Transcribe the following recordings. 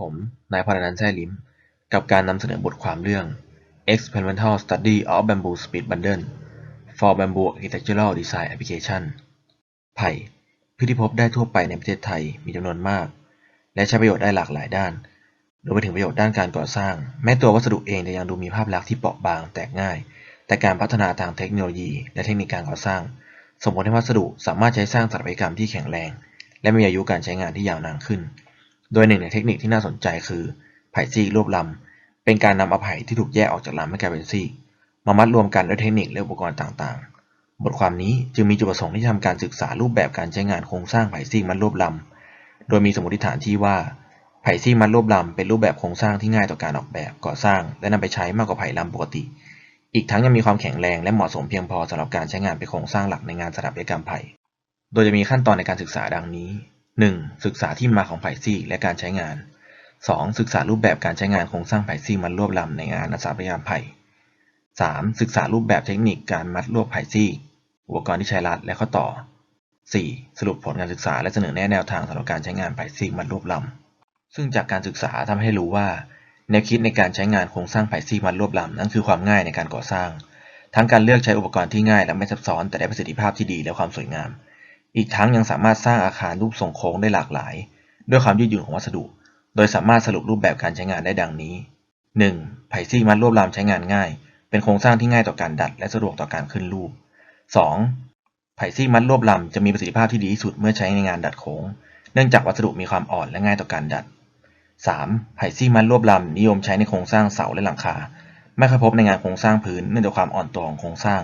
ผม นายพรนันท์แซ่ลิ้ม กับการนำเสนอบทความเรื่อง Experimental Study of Bamboo Split Bundle for Bamboo Architectural Design Application ไผ่พืชที่พบได้ทั่วไปในประเทศไทยมีจำนวนมาก และใช้ประโยชน์ได้หลากหลายด้าน โดยไปถึงประโยชน์ด้านการก่อสร้าง แม้ตัววัสดุเองจะยังดูมีภาพลักษณ์ที่เปราะบางแตกง่าย แต่การพัฒนาทางเทคโนโลยี และเทคนิคการก่อสร้างส่งผลให้วัสดุสามารถใช้สร้างสถาปัตยกรรมที่แข็งแรง และมีอายุการใช้งานที่ยาวนานขึ้น โดยหนึ่งในเทคนิคที่น่าสนใจคือไผ่ซีกรวบลำ เป็นการนำเอาไผ่ที่ถูกแยกออกจากลำให้กลายเป็นซีก มามัดรวมกันด้วยเทคนิคและอุปกรณ์ต่างๆ บทความนี้จึงมีจุดประสงค์ที่จะทำการศึกษารูปแบบการใช้งานโครงสร้างไผ่ซีกมัดรวบลำ โดยมีสมมติฐานที่ว่าไผ่ซีกมัดรวบลำเป็นรูปแบบโครงสร้างที่ง่ายต่อการออกแบบก่อสร้าง และนำไปใช้มากกว่าไผ่ลำปกติ อีกทั้งยังมีความแข็งแรงและเหมาะสมเพียงพอสำหรับการใช้งานเป็นโครงสร้างหลักในงานสถาปัตยกรรมไผ่ โดยจะมีขั้นตอนในการศึกษาดังนี้ 1. ศึกษาที่มาของไผ่ซีกและการใช้งาน 2. ศึกษารูปแบบการใช้งานโครงสร้างไผ่ซีกมัดรวบลำในงานสถาปัตยกรรมไผ่ 3. ศึกษารูปแบบเทคนิคการมัดรวบไผ่ซีกอุปกรณ์ที่ใช้รัดและข้อต่อ 4. สรุปผลการศึกษาและเสนอแนะแนวทางสำหรับการใช้งานไผ่ซีกมัดรวบลำซึ่งจากการศึกษาทำให้รู้ว่า แนวคิดในการใช้งานโครงสร้างไผ่ซีกมัดรวบลำนั้นคือความง่ายในการก่อสร้าง ทั้งการเลือกใช้อุปกรณ์ที่ง่ายและไม่ซับซ้อนแต่ได้ประสิทธิภาพที่ดีและความสวยงาม อีกทั้งยังสามารถสร้างอาคารรูปทรงโค้งได้หลากหลาย ด้วยความยืดหยุ่นของวัสดุ โดยสามารถสรุปรูปแบบการใช้งานได้ดังนี้ 1. ไผ่ซีกมัดรวบลำใช้งานง่าย เป็นโครงสร้างที่ง่ายต่อการดัด และสะดวกต่อการขึ้นรูป 2. ไผ่ซีกมัดรวบลำจะมีประสิทธิภาพที่ดีที่สุดเมื่อใช้ในงานดัดโค้ง เนื่องจากวัสดุมีความอ่อนและง่ายต่อการดัด 3. ไผ่ซีกมัดรวบลำนิยมใช้ในโครงสร้างเสาและหลังคา ไม่ค่อยพบในงานโครงสร้างพื้นเนื่องจากความอ่อนตัวของโครงสร้าง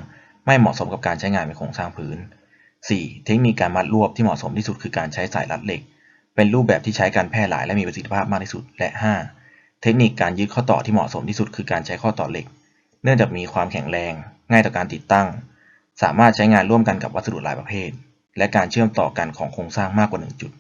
ไม่เหมาะสมกับการใช้งานเป็นโครงสร้างพื้น 4. เทคนิคการมัดรวบที่เหมาะสมที่สุดคือการใช้สายรัดเหล็ก เป็นรูปแบบที่ใช้การแพร่หลายและมีประสิทธิภาพมากที่สุด และ 5. เทคนิคการยึดข้อต่อที่เหมาะสมที่สุดคือการใช้ข้อต่อเหล็ก เนื่องจากมีความแข็งแรง ง่ายต่อการติดตั้ง สามารถใช้งานร่วมกันกับวัสดุหลายประเภท และการเชื่อมต่อกันของโครงสร้างมากกว่าหนึ่งจุด